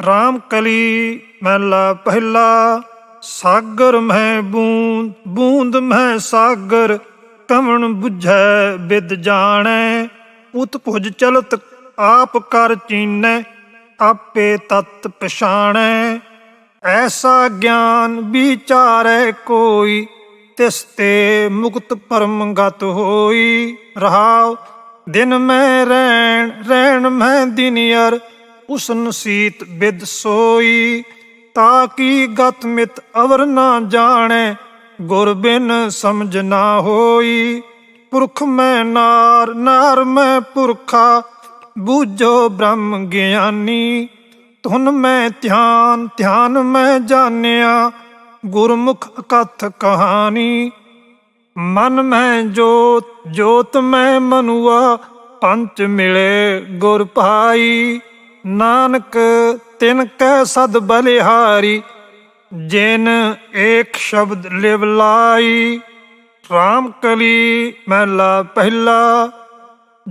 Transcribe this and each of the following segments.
RAM ਕਲੀ ਮਹਿਲਾ ਪਹਿਲਾ, ਸਾਗਰ ਮੈਂ ਬੂੰਦ ਬੂੰਦ ਮੈਂ ਸਾਗਰ, ਕਵਣ 부ਝੈ ਬਿਦ ਜਾਣੈ, ਉਤ ਭੁਜ ਚਲਤ ਆਪ ਕਰ ਚੀਨੈ, ਆਪੇ ਤਤ ਪਛਾਣੈ। ਐਸਾ ਗਿਆਨ ਵਿਚਾਰੈ ਕੋਈ, ਤਿਸ ਤੇ ਮੁਕਤ ਪਰਮ ਗਤ ਹੋਈ। ਰਹਾਉ, ਦਿਨ ਮੈਂ ਰਹਿਣ ਰਹਿਣ ਮੈਂ ਦਿਨਿਅਰ ਉਸਨ ਸੀਤ ਬਿਦ ਸੋਈ, ਤਾ ਕੀ ਗਤ ਮਿਤ ਅਵਰ ਨਾ ਜਾਣੈ, ਗੁਰ ਬਿਨ ਸਮਝ ਨਾ ਹੋਈ। ਪੁਰਖ ਮੈਂ ਨਾਰ ਨਾਰ ਮੈਂ ਪੁਰਖਾ ਬੂਝੋ ਬ੍ਰਹਮ ਗਿਆਨੀ। ਧੁਨ ਮੈਂ ਧਿਆਨ ਧਿਆਨ ਮੈਂ ਜਾਣਿਆ, ਗੁਰਮੁਖ ਕਥ ਕਹਾਣੀ। ਮਨ ਮੈਂ ਜੋਤ ਜੋਤ ਮੈਂ ਮਨੁਆ, ਪੰਚ ਮਿਲੇ ਗੁਰ ਭਾਈ ਨਾਨਕ, ਤਿਨ ਕੈ ਸਦ ਬਲਿਹਾਰੀ, ਜਿਨ ਏਕ ਸ਼ਬਦ ਲਿਵ ਲਾਈ। RAM ਕਲੀ ਮਹਿਲਾ ਪਹਿਲਾ,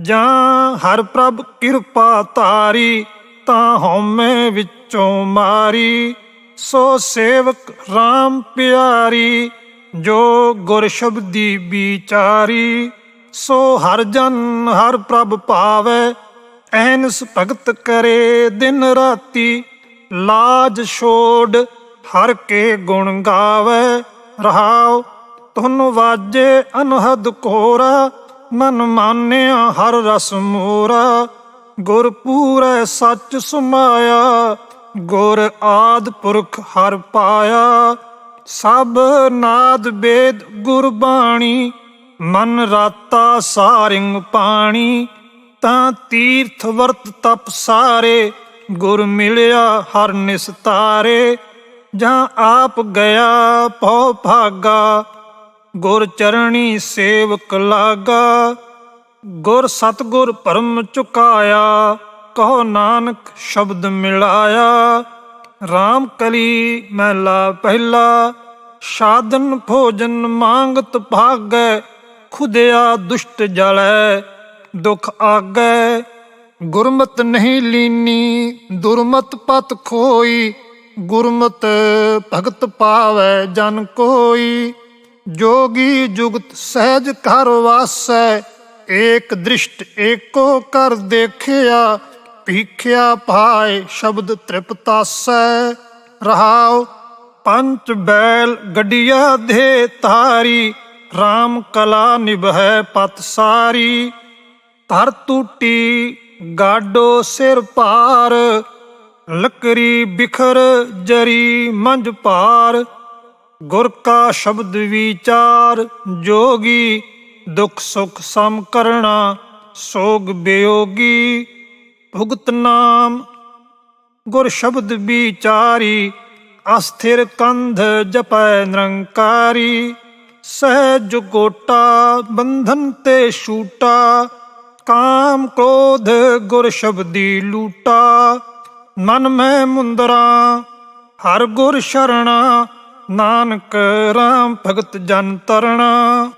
ਜਾਂ ਹਰ ਪ੍ਰਭ ਕਿਰਪਾ ਤਾਰੀ ਤਾਂ ਹਉਮੈ ਵਿੱਚੋਂ ਮਾਰੀ। ਸੋ ਸੇਵਕ RAM ਪਿਆਰੀ, ਜੋ ਗੁਰ ਸ਼ਬਦੀ ਵਿਚਾਰੀ। ਸੋ ਹਰ ਜਨ ਹਰ ਪ੍ਰਭ ਭਾਵੈ ਐਨਸ ਭਗਤ ਕਰੇ ਦਿਨ ਰਾਤੀ, ਲਾਜ ਛੋੜ ਹਰ ਕੇ ਗੁਣ ਗਾਵੇ। ਰਹਾਉ ਤੁਨ ਵਾਜੇ ਅਨਹਦ ਕੋਰਾ, ਮਨ ਮਾਨਿਆ ਹਰ ਰਸ ਮੋਰਾ। ਗੁਰ ਪੂਰੈ ਸੱਚ ਸੁਮਾਇਆ, ਗੁਰ ਆਦ ਪੁਰਖ ਹਰ ਪਾਇਆ। ਸਭ ਨਾਦ ਬੇਦ ਗੁਰਬਾਣੀ ਮਨ ਰਾਤਾ ਸਾਰਿੰਗ ਪਾਣੀ। ਤਾਂ ਤੀਰਥ ਵਰਤ ਤਪ ਸਾਰੇ, ਗੁਰ ਮਿਲਿਆ ਹਰ ਨਿਸਤਾਰੇ ਜਾਂ ਆਪ ਗਿਆ ਭਉ ਭਾਗਾ, ਗੁਰ ਚਰਣੀ ਸੇਵਕ ਲਾਗਾ। ਗੁਰ ਸਤਗੁਰ ਪਰਮ ਚੁਕਾਇਆ, ਕਹੋ ਨਾਨਕ ਸ਼ਬਦ ਮਿਲਾਇਆ। RAM ਕਲੀ ਮਹਿਲਾ ਪਹਿਲਾ, ਸਾਧਨ ਭੋਜਨ ਮੰਗਤ ਭਾਗੈ, ਖੁਦਿਆ ਦੁਸ਼ਟ ਜਲੈ। ਦੁਖ ਆਗੈ। ਗੁਰਮਤ ਨਹੀਂ ਲੀਨੀ, ਦੁਰਮਤ ਪਤ ਖੋਈ। ਗੁਰਮਤ ਭਗਤ ਪਾਵੈ ਜਨ ਕੋਈ। ਜੋਗੀ ਜੁਗਤ ਸਹਿਜ ਘਰ ਵਾਸੈ, ਏਕ ਦ੍ਰਿਸ਼ਟ ਏਕੋ ਕਰ ਦੇਖਿਆ। ਭੀਖਿਆ ਭਾਏ ਸ਼ਬਦ ਤ੍ਰਿਪਤਾਸੈ। ਰਹਾਉ, ਪੰਚ ਬੈਲ ਗੱਡੀਆਂ ਦੇ ਤਾਰੀ। RAM ਕਲਾ ਨਿਭੈ ਪਤ ਸਾਰੀ। ਧਰ ਟੂਟੀ ਗਾਡੋ ਸਿਰ ਭਾਰ, ਲੱਕਰੀ ਬਿਖਰ ਜਰੀ ਮੰਝ ਭਾਰ। ਗੁਰ ਕਾ ਸ਼ਬਦ ਵਿਚਾਰ, ਜੋਗੀ ਦੁਖ ਸੁਖ ਸਮ ਕਰਣਾ, ਸੋਗ ਬਿਯੋਗੀ ਭੁਗਤ ਨਾਮ। ਗੁਰ ਸ਼ਬਦ ਵਿਚਾਰੀ, ਅਸਥਿਰ ਕੰਧ ਜਪੈ ਨਿਰੰਕਾਰੀ। ਸਹਿਜ ਗੋਟਾ, ਬੰਧਨ ਤੇ ਛੂਟਾ ਕਾਮ ਕ੍ਰੋਧ ਗੁਰ ਸ਼ਬਦੀ ਲੂਟਾ, ਮਨ ਮੈਂ ਮੁੰਦਰਾ, ਹਰ ਗੁਰ ਸ਼ਰਣਾ, ਨਾਨਕ ਰਾਮ ਭਗਤ ਜਨ ਤਰਣਾ।